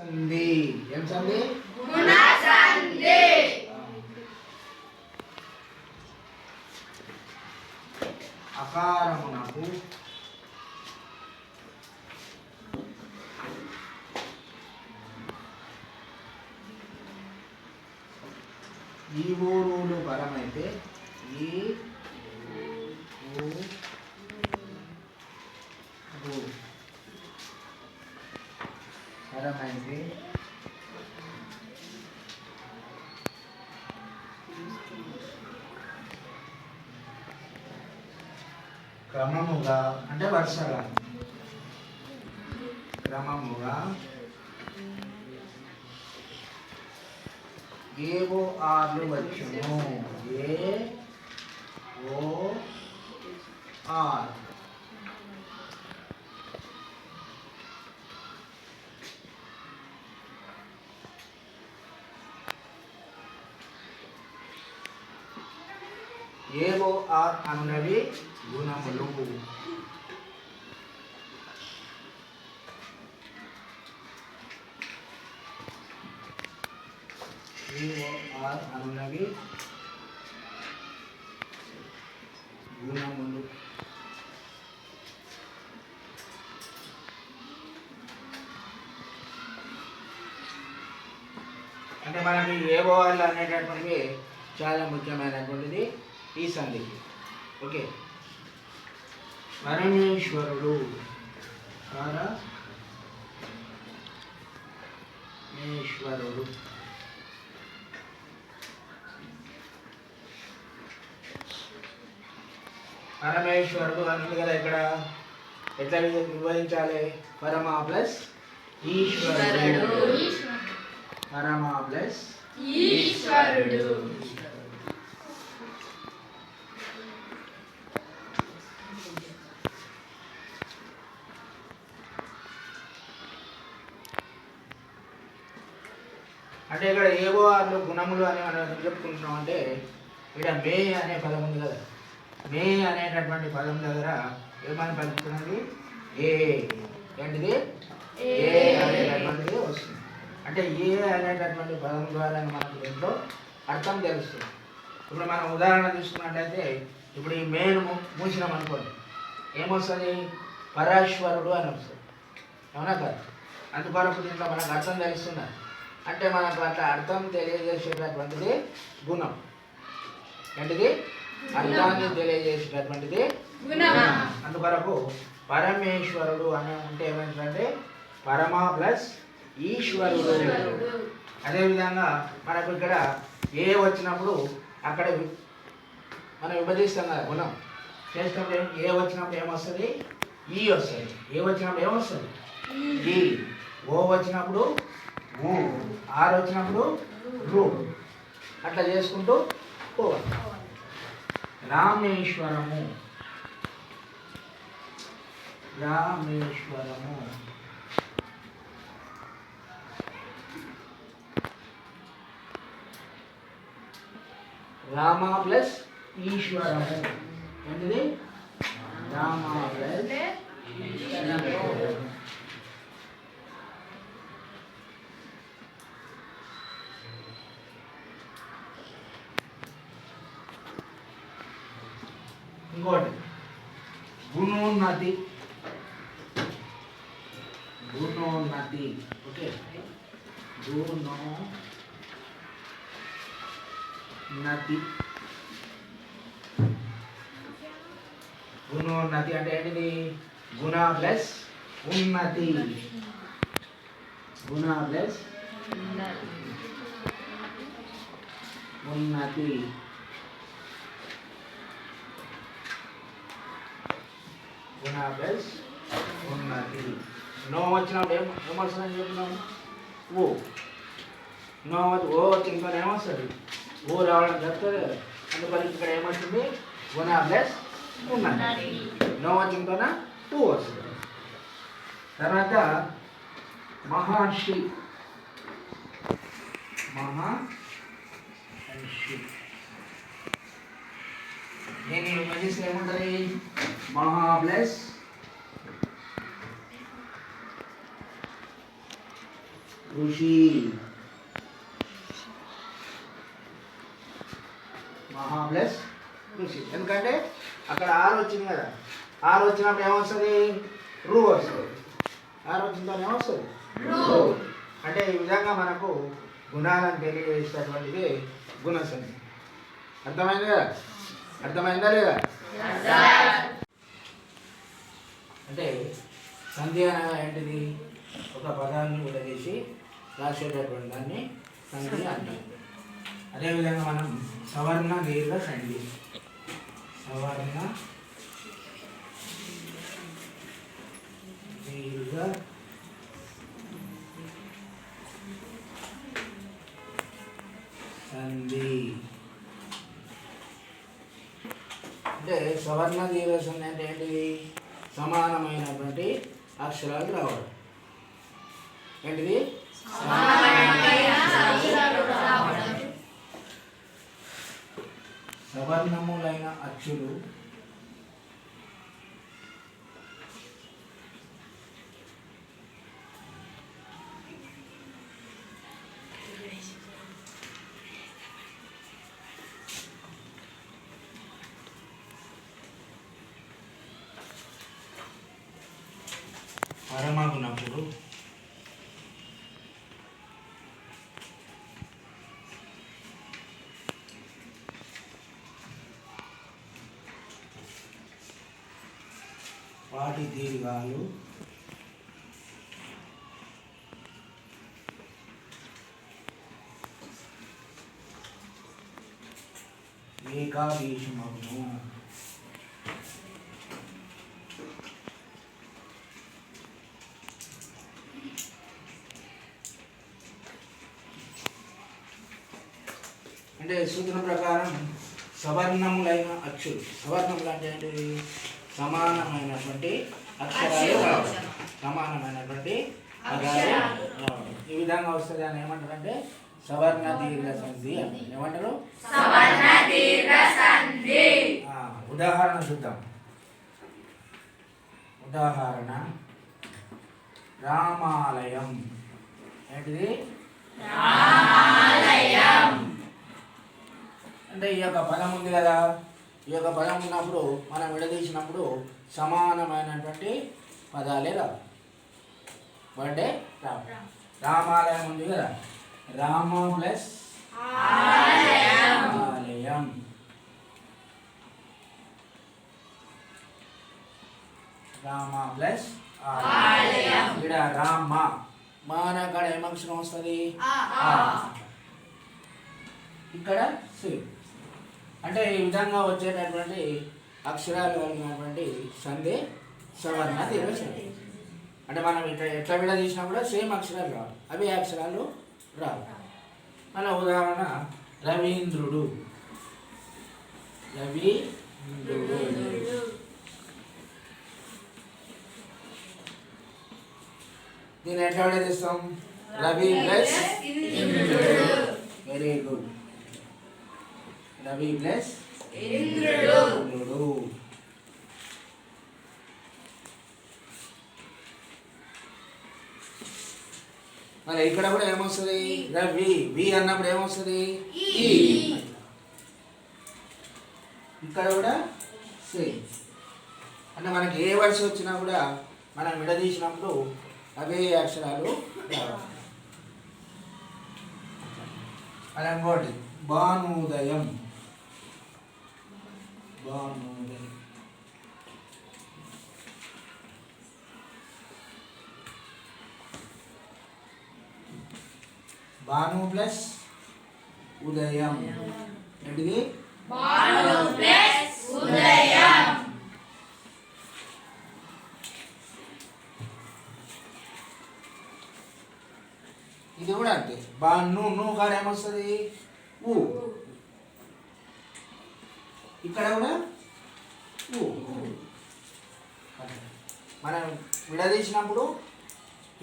సంధి ఏం సంధి? అకారమునకు ఈ ఊరులు పరమైతే ఈ ఊ క్రమముగా అంటే వరుసగా. క్రమముగా. ఏవో ఆర్లు వచ్చును. ఏ ఓ ఆర్ ఏవో ఆర్ అన్నవి గుణములు Malungu. ఆర్ గుణములు అంటే మనకి ఏ ఆర్లు అనేటటువంటివి చాలా ముఖ్యమైనటువంటిది ఈ సంధికి. ఓకే. పరమేశ్వరుడు పరమేశ్వరుడు పరమేశ్వరుడు అన్నది కదా ఇక్కడ. ఎట్లా వి- వివరించాలి? పరమ ప్లస్ ఈశ్వరుడు. పరమ ప్లస్ ఈశ్వరుడు. అంటే ఇక్కడ ఏవో ఆర్లు గుణములు అని మనం చెప్పుకుంటున్నాం అంటే ఇక్కడ మే అనే పదం ఉంది కదా. మే అనేటటువంటి పదం దగ్గర ఏమని పలుకుతున్నది? ఏ. ఏంటిది? ఏ. అనేటటువంటిది వస్తుంది. అంటే ఏ అనేటటువంటి పదం ద్వారా మనకు దీంట్లో అర్థం తెలుస్తుంది. ఇప్పుడు మనం ఉదాహరణ తీసుకున్నట్టయితే ఇప్పుడు ఈ మేను మూసినాం అనుకోండి. ఏమొస్తుంది? పరాశ్వరుడు అని వస్తుంది. అవునా కదా. అందుకొరకు దీంట్లో మనకు అర్థం తెలుస్తున్నది అంటే మనకు అట్లా అర్థం తెలియజేసేటటువంటిది గుణం. ఏంటిది? అర్థాన్ని తెలియజేసేటటువంటిది. అందుకొరకు పరమేశ్వరుడు అని అంటే ఏమంటే పరమ ప్లస్ ఈశ్వరుడు. అదేవిధంగా మనకు ఇక్కడ ఏ వచ్చినప్పుడు అక్కడ మనం విభజిస్తాం కదా గుణం. చేసినప్పుడు ఏ వచ్చినప్పుడు ఏమొస్తుంది? ఈ వస్తుంది. ఏ వచ్చినప్పుడు ఏమొస్తుంది? ఈ. ఓ వచ్చినప్పుడు ఊ ఆర్ వచ్చినప్పుడు రు. అట్లా చేసుకుంటూ పోవాలి. రామేశ్వరము. రామేశ్వరము. రామ ప్లస్ ఈశ్వరము. ఏంటిది? రామ ప్లస్ ఈశ్వరము ఇంకోటి గుణోన్నతి గుణోన్నతి ఓకే గుణోన్నతి గుణోన్నతి అంటే ఏంటిది గుణ ప్లస్ ఉన్నతి గుణ ప్లస్ ఉన్నతి గుణ ప్లస్ ఉన్నతి నో వచ్చినప్పుడు ఏం ఏమొస్తుందని చెప్పినాము ఓ నో ఓ వచ్చి ఇంకా ఏమొస్తుంది ఓ రావడం చెప్తుంది అందుకని ఇక్కడ ఏమొస్తుంది గుణ ప్లస్ ఉన్నతి నో వచ్చి ఇంకా టూ వస్తుంది తర్వాత మహర్షి మహర్షి దీన్ని విభజిస్తే ఏముంటుంది మహా ప్లస్ ఋషి. మహా ప్లస్ ఋషి. ఎందుకంటే అక్కడ ఆరు వచ్చింది కదా. ఆరు వచ్చినప్పుడు ఏమొస్తుంది? రూ వస్తుంది. ఆరు తర్వాత ఏమొస్తుంది? రూ. అంటే ఈ విధంగా మనకు గుణాలను తెలియజేసేటటువంటిది గుణసంధి. అర్థమైంది కదా? అర్థమైందా లేదా? అంటే సంధి అనగా ఏంటిది? ఒక పదాన్ని విడదీసి రాసేటటువంటి దాన్ని సంధి అంటారు. అదేవిధంగా మనం సవర్ణ దీర్ఘ సంధి సవర్ణ దీర్ఘ సంధి. అంటే సవర్ణ దీర్ఘ సంధి అంటే ఏంటిది? సమానమైనటువంటి అక్షరాలు రావడం. ఏంటిది? సవర్ణములైన అచ్చులు ఇప్పుడు. వాటి దీర్ఘాలు. ఏకాదేశమవును అంటే సూత్రం ప్రకారం సవర్ణములైన అచ్చులు సవర్ణములు అంటే ఏంటిది? సమానమైనటువంటి అక్షరాలు రావడం. సమానమైనటువంటి రావడం. ఈ విధంగా వస్తుంది అని ఏమంటారంటే? సవర్ణ దీర్ఘ సంధి ఏమంటారు ఉదాహరణ చూద్దాం. ఉదాహరణ. రామాలయం. ఏంటిది? అంటే ఈ యొక్క పదం ఉంది కదా. ఈ యొక్క పదం ఉన్నప్పుడు మనం విడదీసినప్పుడు సమానమైనటువంటి పదాలే రావు. అంటే రావు. రామాలయం ఉంది కదా. రామ ప్లస్ ఆలయం. రామ ప్లస్ ఆలయం. ఇక్కడ రామ. మా అనే అక్కడ ఏమక్షరం వస్తుంది. ఇక్కడ సి. అంటే ఈ విధంగా వచ్చేటటువంటి అక్షరాలు కలిగినటువంటి సంధి సవర్ణ దీర్ఘ అంటే మనం ఇట్లా ఎట్లా విడ తీసినా కూడా సేమ్ అక్షరాలు రావు. అవి అక్షరాలు రావు. మన ఉదాహరణ రవీంద్రుడు. రవీంద్రుడు. దీన్ని ఎట్లా విడదీస్తాం? Ravi plus very good Ravi plus ఇంద్రుడు. మరి ఇక్కడ కూడా ఏమొస్తుంది? రవి. వి అన్నప్పుడు ఏమొస్తుంది. ఇక్కడ కూడా సేమ్ అంటే మనకి ఏ వర్డ్స్ వచ్చినా కూడా మనం విడదీసినప్పుడు అవే అక్షరాలు భానుదయం భాను ప్లస్ ఉదయం. ఏంటిది? ఇది కూడా అంతే బాను నువ్వు కాడ ఏమొస్తుంది? ఊ. ఇక్కడ కూడా? ఊ మనం విడదీసినప్పుడు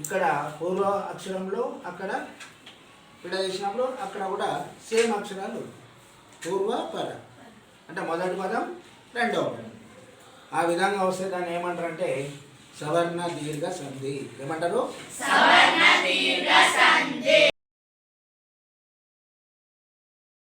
ఇక్కడ పూర్వ అక్షరంలో అక్కడ విడదీసినప్పుడు అక్కడ కూడా సేమ్ అక్షరాలు. పూర్వ పద. అంటే మొదటి పదం రెండవ పదం. ఆ విధంగా వస్తే దాన్ని ఏమంటారంటే సవర్ణ దీర్ఘ సంధి. ఏమంటారు? సవర్ణ దీర్ఘ సంధి.